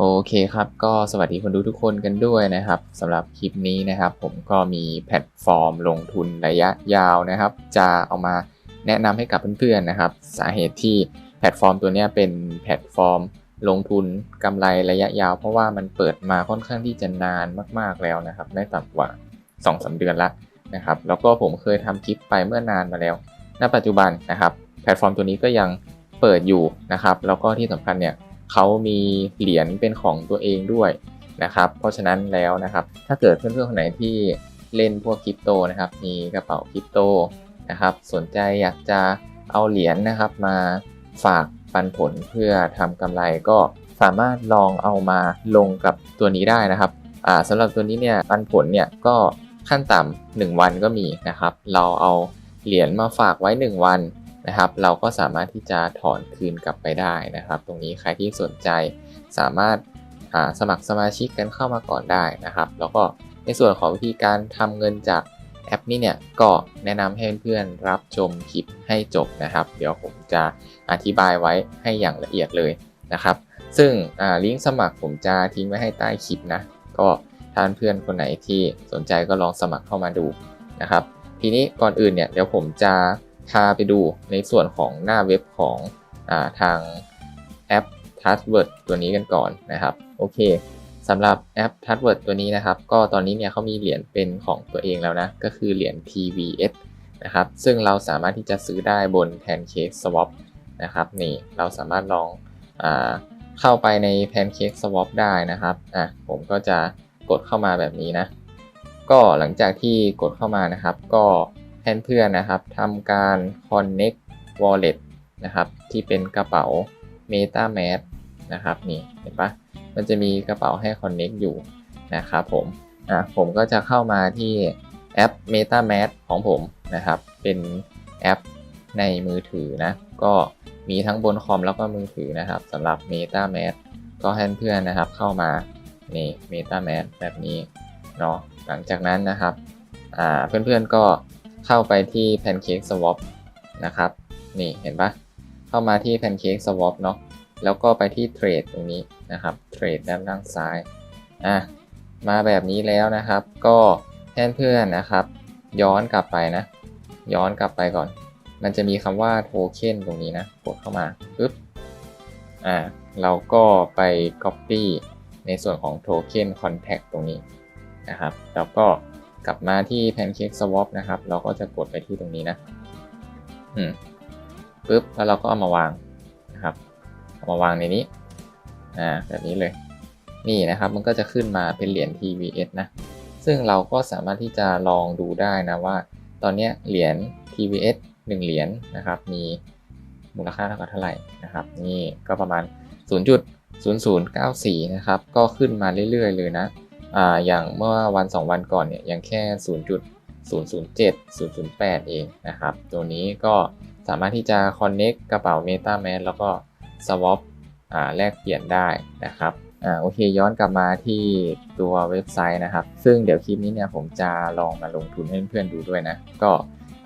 โอเคครับ ก็สวัสดีคนดูทุกคนกันด้วยนะครับสำหรับคลิปนี้นะครับ ผมก็มีแพลตฟอร์มลงทุนระยะยาวนะครับ จะเอามาแนะนำให้กับเพื่อนๆนะครับ สาเหตุที่แพลตฟอร์มตัวนี้เป็นแพลตฟอร์มลงทุนกำไรระยะยาว เพราะว่ามันเปิดมาค่อนข้างที่จะนานมากๆแล้วนะครับไม่ต่ำกว่า2อสเดือนละนะครับ แล้วก็ผมเคยทำคลิปไปเมื่อนานมาแล้ว ณ ปัจจุบันนะครับ แพลตฟอร์มตัวนี้ก็ยังเปิดอยู่นะครับ แล้วก็ที่สำคัญเนี่ย เขามีเหรียญเป็นของตัวเองด้วยนะครับ เพราะฉะนั้นแล้วนะครับ ถ้าเกิดเพื่อนๆคนไหนที่เล่นพวกคริปโตนะครับ มีกระเป๋าคริปโตนะครับ สนใจอยากจะเอาเหรียญนะครับมาฝากปันผลเพื่อทำกำไรก็สามารถลองเอามาลงกับตัวนี้ได้นะครับอ่าสำหรับตัวนี้เนี่ยปันผลเนี่ยก็ขั้นต่ำ1วันก็มีนะครับ เราเอาเหรียญมาฝากไว้ 1 วัน นะครับ เราก็สามารถที่จะถอนคืนกลับไปได้นะครับ ตรงนี้ใครที่สนใจสามารถสมัครสมาชิกกันเข้ามาก่อนได้นะครับ แล้วก็ในส่วนของวิธีการทำเงินจากแอปนี้เนี่ยก็แนะนำให้เพื่อนๆรับชมคลิปให้จบนะครับ เดี๋ยวผมจะอธิบายไว้ให้อย่างละเอียดเลยนะครับ ซึ่งลิงก์สมัครผมจะทิ้งไว้ให้ใต้คลิปนะ ก็ท่านเพื่อนคนไหนที่สนใจก็ลองสมัครเข้ามาดูนะครับ ทีนี้ก่อนอื่นเนี่ยเดี๋ยวผมจะ พาไปดูในส่วนของหน้าเว็บของอทางแอป t o u c h w o r d ตัวนี้กันก่อนนะครับ โอเคสำหรับแอป t o u c h w o r d ตัวนี้นะครับ ก็ตอนนี้เนี่ยเขามีเหรียญเป็นของตัวเองแล้วนะ ก็คือเหรียญ TVS นะครับ ซึ่งเราสามารถที่จะซื้อได้บน Pancake Swap นะครับนี่เราสามารถลองอเข้าไปใน Pancake Swap ได้นะครับอะผมก็จะกดเข้ามาแบบนี้นะ ก็หลังจากที่กดเข้ามานะครับ ก็ เพื่อนนะครับทำการ connect wallet นะครับ ที่เป็นกระเป๋า MetaMask นะครับนี่เห็นปะมันจะมีกระเป๋าให้ connect อยู่นะครับผมอะผมก็จะเข้ามาที่แอป MetaMask ของผมนะครับ เป็นแอปในมือถือนะ ก็มีทั้งบนคอมแล้วก็มือถือนะครับสำหรับ MetaMask ก็ให้เพื่อนนะครับเข้ามานี่ MetaMask แบบนี้เนาะหลังจากนั้นนะครับอ่าเพื่อนๆก็ เข้าไปที่ Pancake Swap นะครับ นี่เห็นปะเข้ามาที่ Pancake Swap เนาะแล้วก็ไปที่เทรดตรงนี้นะครับเทรดด้านล่างซ้ายอะมาแบบนี้แล้วนะครับ ก็เพื่อนๆนะครับ ย้อนกลับไปนะ ย้อนกลับไปก่อน มันจะมีคำว่าโทเค็นตรงนี้นะกดเข้ามาปึ๊บอ่าเราก็ไป Copy ในส่วนของ Token Contact ตรงนี้นะครับ แล้วก็ กลับมาที่ Pancake Swap นะครับ เราก็จะกดไปที่ตรงนี้นะ อืมปึ๊บ แล้วเราก็เอามาวางนะครับ เอามาวางในนี้ อ่า แบบนี้เลย นี่นะครับ มันก็จะขึ้นมาเป็นเหรียญ TVS นะ ซึ่งเราก็สามารถที่จะลองดูได้นะว่า ตอนนี้เหรียญ TVS 1 เหรียญนะครับ มีมูลค่าเท่ากับเท่าไหร่นะครับ นี่ก็ประมาณ 0.0094 นะครับ ก็ขึ้นมาเรื่อยๆ เลยนะ อ่าอย่างเมื่อวัน 2 วันก่อนเนี่ยยังแค่ 0.007 008 เองนะครับ ตัวนี้ก็สามารถที่จะ connect กระเป๋า MetaMask แล้วก็ swap อ่าแลกเปลี่ยนได้นะครับอ่าโอเคย้อนกลับมาที่ตัวเว็บไซต์นะครับ ซึ่งเดี๋ยวคลิปนี้เนี่ยผมจะลองมาลงทุนให้เพื่อนๆดูด้วยนะ ก็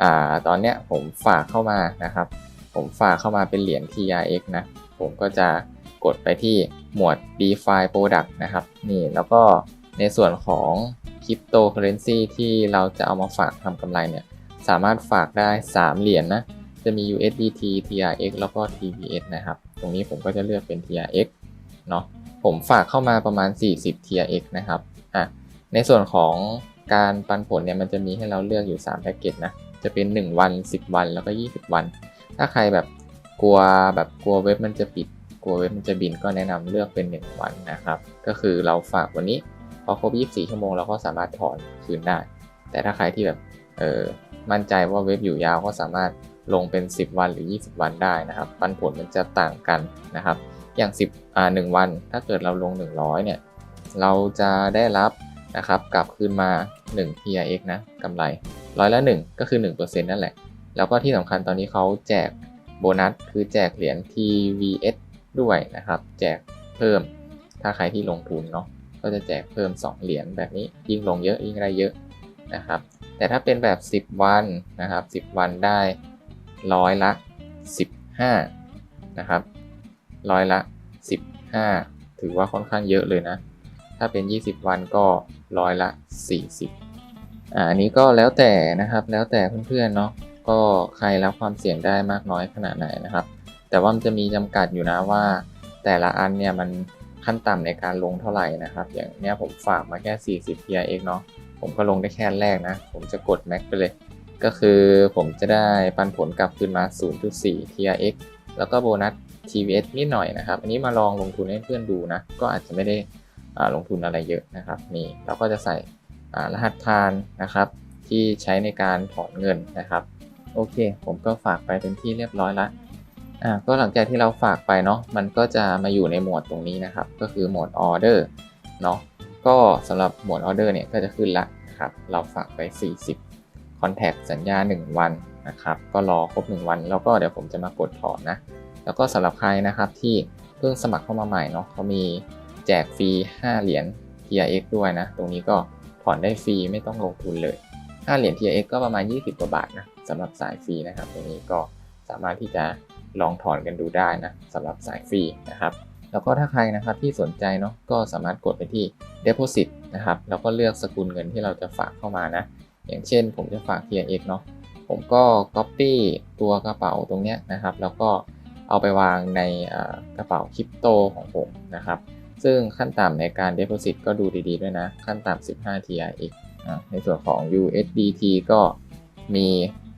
อ่าตอนเนี้ยผมฝากเข้ามานะครับ ผมฝากเข้ามาเป็นเหรียญ TRX นะ ผมก็จะกดไปที่หมวด DeFi Product นะครับ นี่แล้วก็ ในส่วนของคริปโตเคอเรนซีที่เราจะเอามาฝากทำกำไรเนี่ย สามารถฝากได้ 3 เหรียญนนะ จะมี USDT TRX แล้วก็ TVS นะครับ ตรงนี้ผมก็จะเลือกเป็น TRX เนาะผมฝากเข้ามาประมาณ 40 TRX นะครับอะในส่วนของการปันผลเนี่ยมันจะมีให้เราเลือกอยู่3แพ็กเกจนะ จะเป็น 1 วัน 10 วันแล้วก็ 20 วัน ถ้าใครแบบกลัวแบบกลัวเว็บมันจะปิดกลัวเว็บมันจะบินก็แนะนำเลือกเป็น 1 วันนะครับ ก็คือเราฝากวันนี้ พอครบ 24 ชั่วโมงเราก็สามารถถอนคืนได้ แต่ถ้าใครที่แบบเออมั่นใจว่าเว็บอยู่ยาวก็สามารถลงเป็น 10 วันหรือ 20 วันได้นะครับ ปันผลมันจะต่างกันนะครับ อย่าง 10อ่า1วัน ถ้าเกิดเราลง 100 เนี่ย เราจะได้รับนะครับกลับคืนมา 1 TRX นะกำไรร้อยละ 1 ก็คือ 1%นั่นแหละ แล้วก็ที่สำคัญตอนนี้เขาแจกโบนัส คือแจกเหรียญ TVS ด้วยนะครับ แจกเพิ่มถ้าใครที่ลงทุนเนาะ ก็จะแจกเพิ่ม 2 เหรียญแบบนี้ยิ่งลงเยอะยิ่งได้เยอะนะครับ แต่ถ้าเป็นแบบ 10 วันนะครับ 10 วันได้ร้อยละ 15 นะครับร้อยละ 15 ถือว่าค่อนข้างเยอะเลยนะ ถ้าเป็น 20 วันก็ร้อยละ 40อ่าอันนี้ก็แล้วแต่นะครับแล้วแต่เพื่อนๆเนาะก็ใครรับความเสี่ยงได้มากน้อยขนาดไหนนะครับ แต่ว่ามันจะมีจำกัดอยู่นะว่า แต่ละอันเนี่ยมัน ขั้นต่ำในการลงเท่าไหร่นะครับ อย่างเนี้ยผมฝากมาแค่ 40 TRX เนาะผมก็ลงได้แค่แรกนะ ผมจะกด Max ไปเลย ก็คือผมจะได้ปันผลกลับคืนมา 0.4 TRX แล้วก็โบนัส TVS นิดหน่อยนะครับ อันนี้มาลองลงทุนให้เพื่อนดูนะ ก็อาจจะไม่ได้ลงทุนอะไรเยอะนะครับ นี่เราก็จะใส่รหัสผ่านนะครับ ที่ใช้ในการถอนเงินนะครับ โอเค ผมก็ฝากไปเป็นที่เรียบร้อยละ อ่าก็หลังจากที่เราฝากไปเนาะมันก็จะมาอยู่ในหมวดตรงนี้นะครับ ก็คือหมวดออเดอร์เนาะก็สำหรับหมวดออเดอร์เนี่ยก็จะขึ้นละนะครับเราฝากไป 40 Contact สัญญา 1 วันนะครับ ก็รอครบ 1 วัน แล้วก็เดี๋ยวผมจะมากดถอนนะ แล้วก็สำหรับใครนะครับที่เพิ่งสมัครเข้ามาใหม่เนาะเขามีแจกฟรี 5 เหรียญ TRX ด้วยนะ ตรงนี้ก็ถอนได้ฟรีไม่ต้องลงทุนเลย 5 เหรียญ TRX ก็ประมาณ 20 กว่าบาทนะสำหรับสายฟรีนะครับ ตรงนี้ก็สามารถที่จะ ลองถอนกันดูได้นะสำหรับสายฟรีนะครับแล้วก็ถ้าใครนะครับที่สนใจเนาะก็สามารถกดไปที่ deposit นะครับแล้วก็เลือกสกุลเงินที่เราจะฝากเข้ามานะอย่างเช่น ผมจะฝาก TRX เนาะผมก็ copy ตัวกระเป๋าตรงเนี้ยนะครับแล้วก็เอาไปวางในกระเป๋าคริปโตของผมนะครับซึ่งขั้นต่ำในการ deposit ก็ดูดีๆด้วยนะ ขั้นต่ำ15 TRX อ่าในส่วนของ USDT ก็มี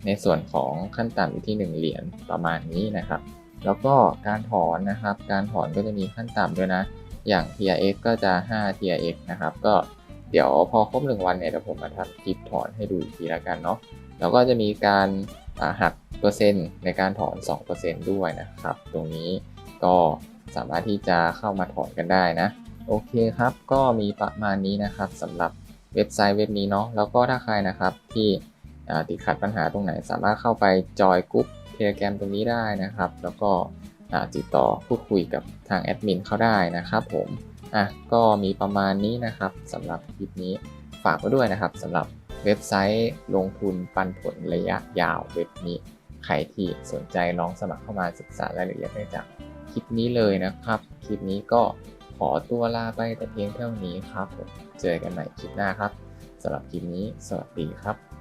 ในส่วนของขั้นต่ำอยู่ที่ 1 เหรียญประมาณนี้นะครับ แล้วก็การถอนนะครับ การถอนก็จะมีขั้นต่ำด้วยนะ อย่าง TRX ก็จะ 5 TRX นะครับ ก็เดี๋ยวพอครบ 1 วันเนี่ยเดี๋ยวผมมาทำคลิปถอนให้ดูอีกทีละกันเนาะ แล้วก็จะมีการาหักเปอร์เซ็นต์ในการถอน 2%ด้วยนะครับ ตรงนี้ก็สามารถที่จะเข้ามาถอนกันได้นะ โอเคครับ ก็มีประมาณนี้นะครับสำหรับเว็บไซต์เว็บนี้เนาะ แล้วก็ถ้าใครนะครับที่ ติดขัดปัญหาตรงไหนสามารถเข้าไปจอยกรุ๊ปเทเลแกรมตรงนี้ได้นะครับ แล้วก็ติดต่อพูดคุยกับทางแอดมินเขาได้นะครับผมอะก็มีประมาณนี้นะครับสำหรับคลิปนี้ฝากไว้ด้วยนะครับสำหรับเว็บไซต์ลงทุนปันผลระยะยาวเว็บนี้ ใครที่สนใจลองสมัครเข้ามาศึกษารายละเอียดได้จากคลิปนี้เลยนะครับ คลิปนี้ก็ขอตัวลาไปแต่เพียงเท่านี้ครับผมเจอกันใหม่คลิปหน้าครับสำหรับคลิปนี้สวัสดีครับ